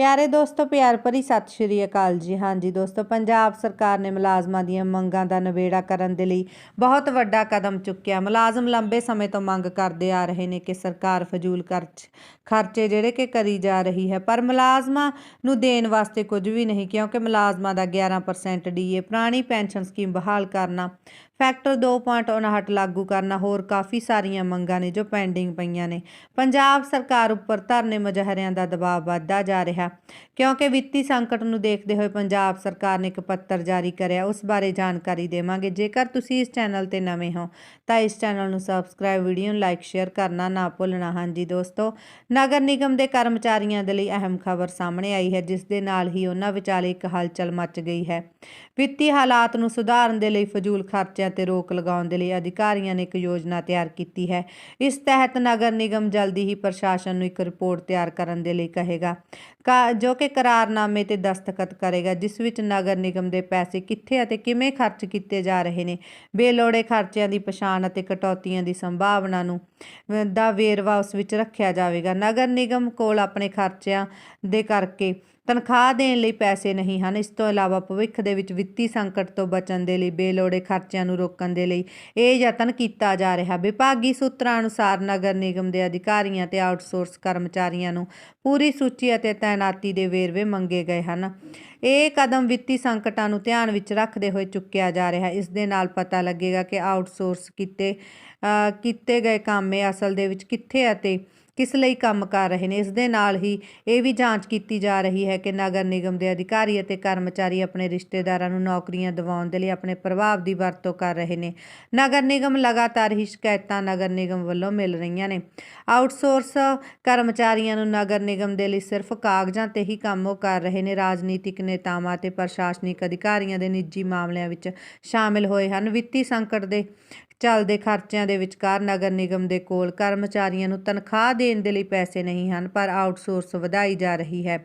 ਪਿਆਰੇ ਦੋਸਤੋ, ਪਿਆਰ ਭਰੀ ਸਤਿ ਸ਼੍ਰੀ ਅਕਾਲ ਜੀ। ਹਾਂਜੀ ਦੋਸਤੋ, ਪੰਜਾਬ ਸਰਕਾਰ ਨੇ ਮੁਲਾਜ਼ਮਾਂ ਦੀਆਂ ਮੰਗਾਂ ਦਾ ਨਿਬੇੜਾ ਕਰਨ ਦੇ ਲਈ ਬਹੁਤ ਵੱਡਾ ਕਦਮ ਚੁੱਕਿਆ। ਮੁਲਾਜ਼ਮ ਲੰਬੇ ਸਮੇਂ ਤੋਂ ਮੰਗ ਕਰਦੇ ਆ ਰਹੇ ਨੇ ਕਿ ਸਰਕਾਰ ਫਜ਼ੂਲ ਖਰਚ, ਖਰਚੇ ਜਿਹੜੇ ਕਿ ਕਰੀ ਜਾ ਰਹੀ ਹੈ, ਪਰ ਮੁਲਾਜ਼ਮਾਂ ਨੂੰ ਦੇਣ ਵਾਸਤੇ ਕੁਝ ਵੀ ਨਹੀਂ, ਕਿਉਂਕਿ ਮੁਲਾਜ਼ਮਾਂ ਦਾ 11% ਡੀਏ ਪੁਰਾਣੀ ਪੈਨਸ਼ਨ ਸਕੀਮ ਬਹਾਲ ਕਰਨਾ ਫੈਕਟਰ 2.59 ਲਾਗੂ ਕਰਨਾ, ਹੋਰ ਕਾਫੀ ਸਾਰੀਆਂ ਮੰਗਾਂ ਨੇ ਜੋ ਪੈਂਡਿੰਗ ਪਈਆਂ ਨੇ। ਪੰਜਾਬ ਸਰਕਾਰ ਉੱਪਰ ਧਰਨੇ ਮੁਜ਼ਾਹਰਿਆਂ ਦਾ ਦਬਾਅ ਵੱਧਦਾ ਜਾ ਰਿਹਾ, ਕਿਉਂਕਿ ਵਿੱਤੀ ਸੰਕਟ ਨੂੰ ਦੇਖਦੇ ਹੋਏ ਪੰਜਾਬ ਸਰਕਾਰ ਨੇ ਇੱਕ ਪੱਤਰ ਜਾਰੀ ਕਰਿਆ, ਉਸ ਬਾਰੇ ਜਾਣਕਾਰੀ ਦੇਵਾਂਗੇ। ਜੇਕਰ ਤੁਸੀਂ ਇਸ ਚੈਨਲ ਤੇ ਨਵੇਂ ਹੋ, ਤਾਂ ਇਸ ਚੈਨਲ ਨੂੰ ਸਬਸਕ੍ਰਾਈਬ, ਵੀਡੀਓ ਨੂੰ ਲਾਈਕ, ਸ਼ੇਅਰ ਕਰਨਾ ਨਾ ਭੁੱਲਣਾ। ਹਾਂਜੀ ਦੋਸਤੋ, ਨਗਰ ਨਿਗਮ ਦੇ ਕਰਮਚਾਰੀਆਂ ਦੇ ਲਈ ਅਹਿਮ ਖਬਰ ਸਾਹਮਣੇ ਆਈ ਹੈ, ਜਿਸ ਦੇ ਨਾਲ ਹੀ ਉਹਨਾਂ ਵਿਚਾਲੇ ਇੱਕ ਹਲਚਲ ਮਚ ਗਈ ਹੈ। ਵਿੱਤੀ ਹਾਲਾਤ ਨੂੰ ਸੁਧਾਰਨ ਦੇ ਲਈ ਫਜ਼ੂਲ ਖਰਚਿਆਂ ਤੇ ਰੋਕ ਲਗਾਉਣ ਦੇ ਲਈ ਅਧਿਕਾਰੀਆਂ ਨੇ ਇੱਕ ਯੋਜਨਾ ਤਿਆਰ ਕੀਤੀ ਹੈ। ਇਸ ਤਹਿਤ ਨਗਰ ਨਿਗਮ ਜਲਦੀ ਹੀ ਪ੍ਰਸ਼ਾਸਨ ਨੂੰ ਇੱਕ ਰਿਪੋਰਟ ਤਿਆਰ ਕਰਨ ਦੇ ਲਈ ਕਹੇਗਾ। ਕਾ- ਜੋ ਕਿ ਕਰਾਰਨਾਮੇ ਤੇ ਦਸਤਖਤ ਕਰੇਗਾ, ਜਿਸ ਵਿੱਚ ਨਗਰ ਨਿਗਮ ਦੇ ਪੈਸੇ ਕਿੱਥੇ ਅਤੇ ਕਿਵੇਂ ਖਰਚ ਕੀਤੇ ਜਾ ਰਹੇ ਨੇ, ਬੇਲੋੜੇ ਖਰਚਿਆਂ ਦੀ ਪਛਾਣ ਅਤੇ ਕਟੌਤੀਆਂ ਦੀ ਸੰਭਾਵਨਾ ਨੂੰ ਦਾ ਵੇਰਵਾ ਉਸ ਵਿੱਚ ਰੱਖਿਆ ਜਾਵੇਗਾ। ਨਗਰ ਨਿਗਮ ਕੋਲ ਆਪਣੇ ਖਰਚਿਆਂ ਦੇ ਕਰਕੇ ਤਨਖਾਹ ਦੇਣ ਲਈ ਪੈਸੇ ਨਹੀਂ ਹਨ। ਇਸ ਤੋਂ ਇਲਾਵਾ ਭਵਿੱਖ ਦੇ ਵਿੱਚ ਵਿੱਤੀ ਸੰਕਟ ਤੋਂ ਬਚਣ ਦੇ ਲਈ ਬੇਲੋੜੇ ਖਰਚਿਆਂ ਨੂੰ ਰੋਕਣ ਦੇ ਲਈ ਇਹ ਯਤਨ ਕੀਤਾ ਜਾ ਰਿਹਾ। ਵਿਭਾਗੀ ਸੂਤਰਾਂ ਅਨੁਸਾਰ ਨਗਰ ਨਿਗਮ ਦੇ ਅਧਿਕਾਰੀਆਂ ਤੇ ਆਊਟਸੋਰਸ ਕਰਮਚਾਰੀਆਂ ਨੂੰ ਪੂਰੀ ਸੂਚੀ ਅਤੇ ਤਾਇਨਾਤੀ ਦੇ ਵੇਰਵੇ ਮੰਗੇ ਗਏ ਹਨ। ਇਹ ਕਦਮ ਵਿੱਤੀ ਸੰਕਟਾਂ ਨੂੰ ਧਿਆਨ ਵਿੱਚ ਰੱਖਦੇ ਹੋਏ ਚੁੱਕਿਆ ਜਾ ਰਿਹਾ। ਹੈ ਇਸ ਦੇ ਨਾਲ ਪਤਾ ਲੱਗੇਗਾ ਕਿ ਆਊਟਸੋਰਸ ਕੀਤੇ ਅ, ਕੀਤੇ ਗਏ ਕੰਮ ਅਸਲ ਦੇ ਵਿੱਚ ਕਿੱਥੇ ਅਤੇ ਕਿਸ ਲਈ ਕੰਮ ਕਰ ਰਹੇ ਨੇ? ਇਸ ਦੇ ਨਾਲ ਹੀ ਇਹ ਵੀ ਜਾਂਚ ਕੀਤੀ ਜਾ ਰਹੀ ਹੈ ਕਿ ਨਗਰ ਨਿਗਮ ਦੇ ਅਧਿਕਾਰੀ ਅਤੇ ਕਰਮਚਾਰੀ ਆਪਣੇ ਰਿਸ਼ਤੇਦਾਰਾਂ ਨੂੰ ਨੌਕਰੀਆਂ ਦਿਵਾਉਣ ਦੇ ਲਈ ਆਪਣੇ ਪ੍ਰਭਾਵ ਦੀ ਵਰਤੋਂ ਕਰ ਰਹੇ ਨੇ। ਨਗਰ ਨਿਗਮ ਲਗਾਤਾਰ ਹੀ ਸ਼ਿਕਾਇਤਾਂ ਨਗਰ ਨਿਗਮ ਵੱਲੋਂ ਮਿਲ ਰਹੀਆਂ ਨੇ। ਆਊਟਸੋਰਸ ਕਰਮਚਾਰੀਆਂ ਨੂੰ ਨਗਰ ਨਿਗਮ ਦੇ ਲਈ ਸਿਰਫ ਕਾਗਜ਼ਾਂ ਤੇ ਹੀ ਕੰਮ ਉਹ ਕਰ ਰਹੇ ਨੇ। ਰਾਜਨੀਤਿਕ ਨੇਤਾਵਾਂ ਤੇ ਪ੍ਰਸ਼ਾਸਨਿਕ ਅਧਿਕਾਰੀਆਂ ਦੇ ਨਿੱਜੀ ਮਾਮਲਿਆਂ ਵਿੱਚ ਸ਼ਾਮਿਲ ਹੋਏ ਹਨ। ਵਿੱਤੀ ਸੰਕਟ ਦੇ ਚੱਲਦੇ ਖਰਚਿਆਂ ਦੇ ਵਿਚਕਾਰ ਨਗਰ ਨਿਗਮ ਦੇ ਕੋਲ ਕਰਮਚਾਰੀਆਂ ਨੂੰ ਤਨਖਾਹ ਦੇਣ ਦੇ ਲਈ ਪੈਸੇ ਨਹੀਂ ਹਨ, ਪਰ ਆਊਟਸੋਰਸ ਵਧਾਈ ਜਾ ਰਹੀ ਹੈ।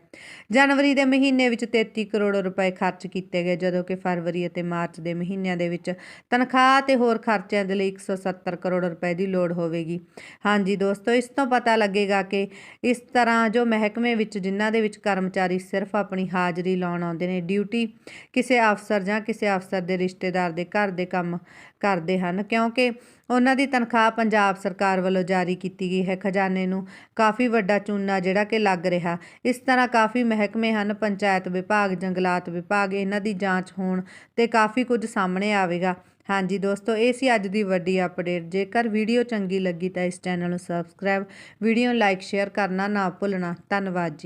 ਜਨਵਰੀ ਦੇ ਮਹੀਨੇ ਵਿੱਚ 33 ਕਰੋੜ ਰੁਪਏ ਖਰਚ ਕੀਤੇ ਗਏ, ਜਦੋਂ ਕਿ ਫਰਵਰੀ ਅਤੇ ਮਾਰਚ ਦੇ ਮਹੀਨਿਆਂ ਦੇ ਵਿੱਚ ਤਨਖਾਹ ਤੇ ਹੋਰ ਖਰਚਿਆਂ ਦੇ ਲਈ 170 ਕਰੋੜ ਰੁਪਏ ਦੀ ਲੋੜ ਹੋਵੇਗੀ। ਹਾਂਜੀ ਦੋਸਤੋ, ਇਸ ਤੋਂ ਪਤਾ ਲੱਗੇਗਾ ਕਿ ਇਸ ਤਰ੍ਹਾਂ ਜੋ ਮਹਿਕਮੇ ਵਿੱਚ, ਜਿਨ੍ਹਾਂ ਦੇ ਵਿੱਚ ਕਰਮਚਾਰੀ ਸਿਰਫ ਆਪਣੀ ਹਾਜ਼ਰੀ ਲਾਉਣ ਆਉਂਦੇ ਨੇ, ਡਿਊਟੀ ਕਿਸੇ ਅਫਸਰ ਜਾਂ ਕਿਸੇ ਅਫਸਰ ਦੇ ਰਿਸ਼ਤੇਦਾਰ ਦੇ ਘਰ ਦੇ ਕੰਮ ਕਰਦੇ ਹਨ, ਕਿਉਂ ਕਿਉਂਕਿ ਉਹਨਾਂ ਦੀ ਤਨਖਾਹ ਪੰਜਾਬ ਸਰਕਾਰ ਵੱਲੋਂ ਜਾਰੀ ਕੀਤੀ ਗਈ ਹੈ। ਖਜ਼ਾਨੇ ਨੂੰ ਕਾਫੀ ਵੱਡਾ ਚੂਨਾ ਜਿਹੜਾ ਕਿ ਲੱਗ ਰਿਹਾ। ਇਸ ਤਰ੍ਹਾਂ ਕਾਫੀ ਮਹਿਕਮੇ ਹਨ, ਪੰਚਾਇਤ ਵਿਭਾਗ, ਜੰਗਲਾਤ ਵਿਭਾਗ, ਇਹਨਾਂ ਦੀ ਜਾਂਚ ਹੋਣ ਤੇ ਕਾਫੀ ਕੁਝ ਸਾਹਮਣੇ ਆਵੇਗਾ। ਹਾਂਜੀ ਦੋਸਤੋ, ਇਹ ਸੀ ਅੱਜ ਦੀ ਵੱਡੀ ਅਪਡੇਟ ਜੇਕਰ ਵੀਡੀਓ ਚੰਗੀ ਲੱਗੀ ਤਾਂ ਇਸ ਚੈਨਲ ਨੂੰ ਸਬਸਕ੍ਰਾਈਬ ਵੀਡੀਓ ਨੂੰ ਲਾਈਕ ਸ਼ੇਅਰ ਕਰਨਾ ਨਾ ਭੁੱਲਣਾ। ਧੰਨਵਾਦ ਜੀ।